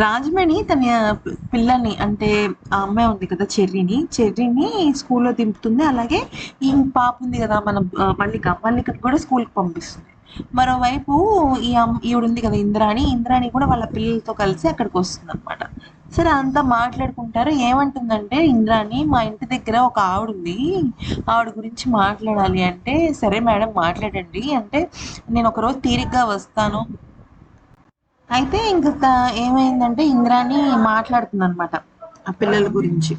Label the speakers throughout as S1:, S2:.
S1: రాజమణి తన పిల్లని అంటే ఆ అమ్మాయి ఉంది కదా చెర్రీని చెర్రీని స్కూల్లో దింపుతుంది. అలాగే ఈ పాప ఉంది కదా మన మల్లిక మల్లికను కూడా స్కూల్కి పంపిస్తుంది. మరోవైపు ఈ అమ్ ఈవిడ ఉంది కదా ఇంద్రాణి ఇంద్రాణి కూడా వాళ్ళ పిల్లలతో కలిసి అక్కడికి వస్తుంది అనమాట సరే అంతా మాట్లాడుకుంటారు. ఏమంటుందంటే ఇంద్రాణి మా ఇంటి దగ్గర ఒక ఆవిడ ఉంది. ఆవిడ గురించి మాట్లాడాలి అంటే సరే మేడం మాట్లాడండి. అంటే నేను ఒకరోజు తీరిగ్గా వస్తాను. అయితే ఇంకా ఏమైందంటే ఇంద్రాణి మాట్లాడుతుంది అనమాట ఆ పిల్లల గురించి.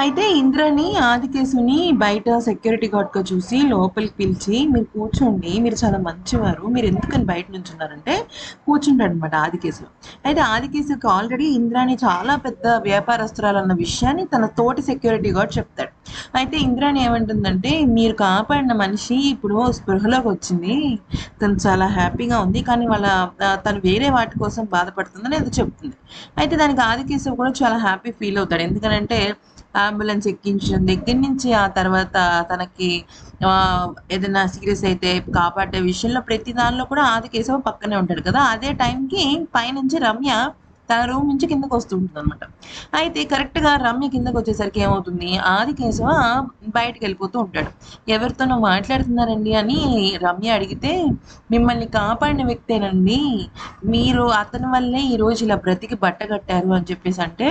S1: అయితే ఇంద్రని ఆదికేశుని బయట సెక్యూరిటీ గార్డ్గా చూసి లోపలికి పిలిచి మీరు కూర్చోండి మీరు చాలా మంచివారు మీరు ఎందుకని బయట నుంచి ఉన్నారంటే కూర్చుంటాడు అనమాట ఆదికేశు అయితే ఆదికేశుకి ఆల్రెడీ ఇంద్రాని చాలా పెద్ద వ్యాపారస్తురాలు అన్న విషయాన్ని తన తోటి సెక్యూరిటీ గార్డ్ చెప్తాడు. అయితే ఇంద్రాని ఏమంటుందంటే మీరు కాపాడిన మనిషి ఇప్పుడు స్పృహలోకి వచ్చింది తను చాలా హ్యాపీగా ఉంది కానీ వాళ్ళ తను వేరే వాటి కోసం బాధపడుతుందని ఏదో చెప్తుంది. అయితే దానికి ఆదికేశవ్ కూడా చాలా హ్యాపీ ఫీల్ అవుతాడు. ఎందుకంటే అంబులెన్స్ ఎక్కించడం దగ్గర నుంచి ఆ తర్వాత తనకి ఏదైనా సీరియస్ అయితే కాపాడే విషయంలో ప్రతి దానిలో కూడా ఆది కేశవ పక్కనే ఉంటాడు కదా. అదే టైంకి పైనుంచి రమ్య తన రూమ్ నుంచి కిందకు వస్తూ ఉంటుంది అనమాట అయితే కరెక్ట్గా రమ్య కిందకు వచ్చేసరికి ఏమవుతుంది? ఆది కేశవ బయటకు వెళ్ళిపోతూ ఉంటాడు. ఎవరితోనో మాట్లాడుతున్నారండి అని రమ్య అడిగితే మిమ్మల్ని కాపాడిన వ్యక్తేనండి. మీరు అతని వల్లే ఈ రోజు ఇలా బ్రతికి బట్ట కట్టారు అని చెప్పేసి అంటే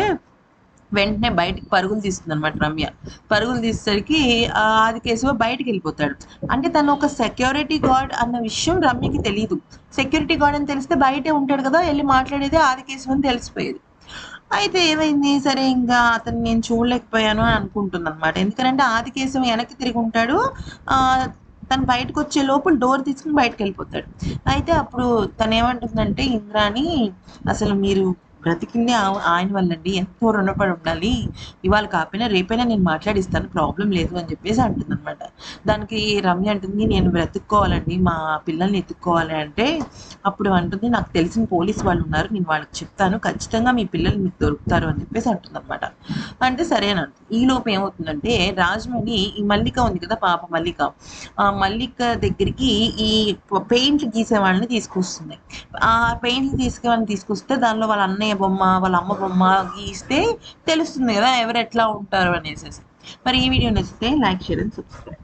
S1: వెంటనే బయటికి పరుగులు తీస్తుంది అనమాట రమ్య. పరుగులు తీసేసరికి ఆ ఆదికేశవ బయటికి వెళ్ళిపోతాడు. అంటే తను ఒక సెక్యూరిటీ గార్డ్ అన్న విషయం రమ్యకి తెలియదు సెక్యూరిటీ గార్డ్ అని తెలిస్తే బయటే ఉంటాడు కదా వెళ్ళి మాట్లాడేది ఆదికేశవ అని తెలిసిపోయేది. అయితే ఏమైంది? సరే ఇంకా అతను నేను చూడలేకపోయాను అని అనుకుంటుంది అనమాట ఎందుకంటే ఆదికేశం వెనక్కి తిరిగి ఉంటాడు. ఆ తను బయటకు వచ్చే లోపల డోర్ తీసుకుని బయటకు వెళ్ళిపోతాడు. అయితే అప్పుడు తను ఏమంటుందంటే ఇంద్రాని అసలు మీరు బ్రతికింది ఆ- ఆయన వల్లండి. ఎంతో రుణపడి ఉండాలి. ఇవాళ కాకపోయినా రేపైనా నేను మాట్లాడిస్తాను. ప్రాబ్లం లేదు అని చెప్పేసి అంటుంది అనమాట దానికి రమ్య అంటుంది నేను బ్రతుక్కోవాలండి. మా పిల్లల్ని ఎత్తుక్కోవాలి అంటే అప్పుడు అంటుంది నాకు తెలిసిన పోలీస్ వాళ్ళు ఉన్నారు. నేను వాళ్ళకి చెప్తాను. ఖచ్చితంగా మీ పిల్లలు మీకు దొరుకుతారు అని చెప్పేసి అంటుంది అనమాట అంటే సరే అని అంటుంది. ఈ లోపు ఏమవుతుందంటే రాజమణి ఈ మల్లిక ఉంది కదా పాప మల్లిక. ఆ మల్లిక దగ్గరికి ఈ పెయింట్లు గీసే వాళ్ళని తీసుకొస్తుంది. ఆ పెయింట్లు తీసుకు వాళ్ళని తీసుకొస్తే దానిలో వాళ్ళ అన్నయ్య బొమ్మ వాళ్ళ అమ్మ బొమ్మ గీస్తే తెలుస్తుంది కదా ఎవరు ఎట్లా ఉంటారు అనేసి. మరి ఈ వీడియో నచ్చితే లైక్ షేర్ అండ్ సబ్స్క్రైబ్.